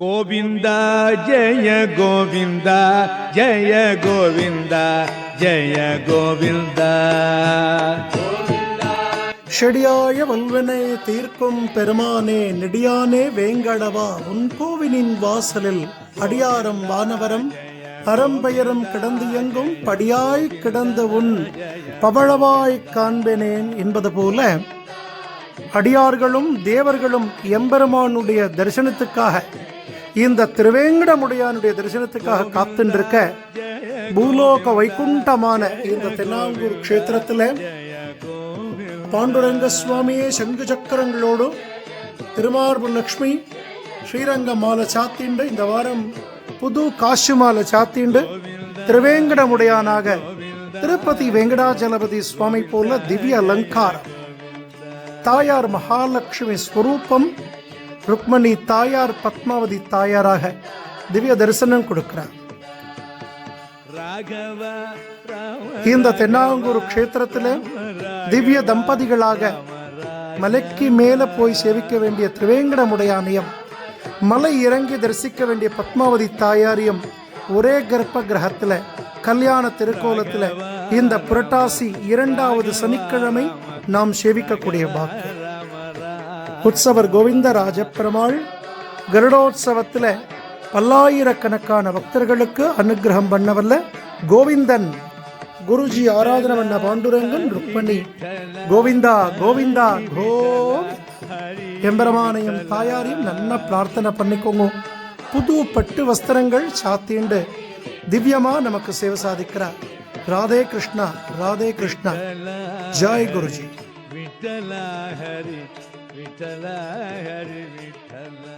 கோவிந்தா ஜெய கோவிந்தா ஜெய கோவிந்தா ஜெய கோவிந்தா. செடியாய வல்வனை தீர்க்கும் பெருமானே நெடியானே வேங்கடவா உன் கோவிலின் வாசலில் அடியாரம் வானவரம் அறம்பெயரும் கிடந்து இயங்கும் படியாய் கிடந்த உன் பவழவாய் காண்பேனேன் என்பது போல அடியார்களும் தேவர்களும் எம்பெருமானுடைய தரிசனத்துக்காக இந்த திருவேங்கடமுடையானுடைய தரிசனத்துக்காக காத்துருக்க பூலோக வைகுண்டமான இந்த தென்னாங்கூர் க்ஷேத்திரத்தில் பாண்டுரங்க சுவாமியே சங்கு சக்கரங்களோடு திருமார்பு லக்ஷ்மி ஸ்ரீரங்க மாலை சாத்திண்டு இந்த வாரம் புது காசு மாலை சாத்திண்டு திருவேங்கடமுடையானாக திருப்பதி வெங்கடாஜலபதி சுவாமி போல திவ்ய அலங்காரம். தாயார் மகாலட்சுமி ஸ்வரூபம் ருக்மணி தாயார் பத்மாவதி தாயாராக திவ்ய தரிசனம் கொடுக்கிறார். இந்த தென்னாங்கூர் க்ஷேத்திரத்தில் திவ்ய தம்பதிகளாக மலைக்கு மேலே போய் சேவிக்க வேண்டிய திரிவேங்கடமுடையானையும் மலை இறங்கி தரிசிக்க வேண்டிய பத்மாவதி தாயாரியும் ஒரே கர்ப்ப கிரகத்தில் கல்யாண திருக்கோலத்தில் இந்த புரட்டாசி இரண்டாவது சனிக்கிழமை நாம் சேவிக்கக்கூடிய பாக்கியம். உற்சவர் கோவிந்தராஜ பெருமாள் கருடோத்சவத்தில் பல்லாயிரக்கணக்கான பக்தர்களுக்கு அனுகிரகம் பண்ணவல்ல. கோவிந்தன் குருஜி ஆராதனை பண்ண பாண்டுரங்கன் ருக்மணி. கோவிந்தா கோவிந்தா கோ எம்பெருமானையும் தாயாரையும் நல்லா பிரார்த்தனை பண்ணிக்கோங்க. புது பட்டு வஸ்திரங்கள் சாத்திண்டு திவ்யமாக நமக்கு சேவை சாதிக்கிறார். ராதே கிருஷ்ணா ராதே கிருஷ்ணா. ஜாய் குருஜி. விட்டலா ஹரி விட்டலா ஹரி விட்டலா.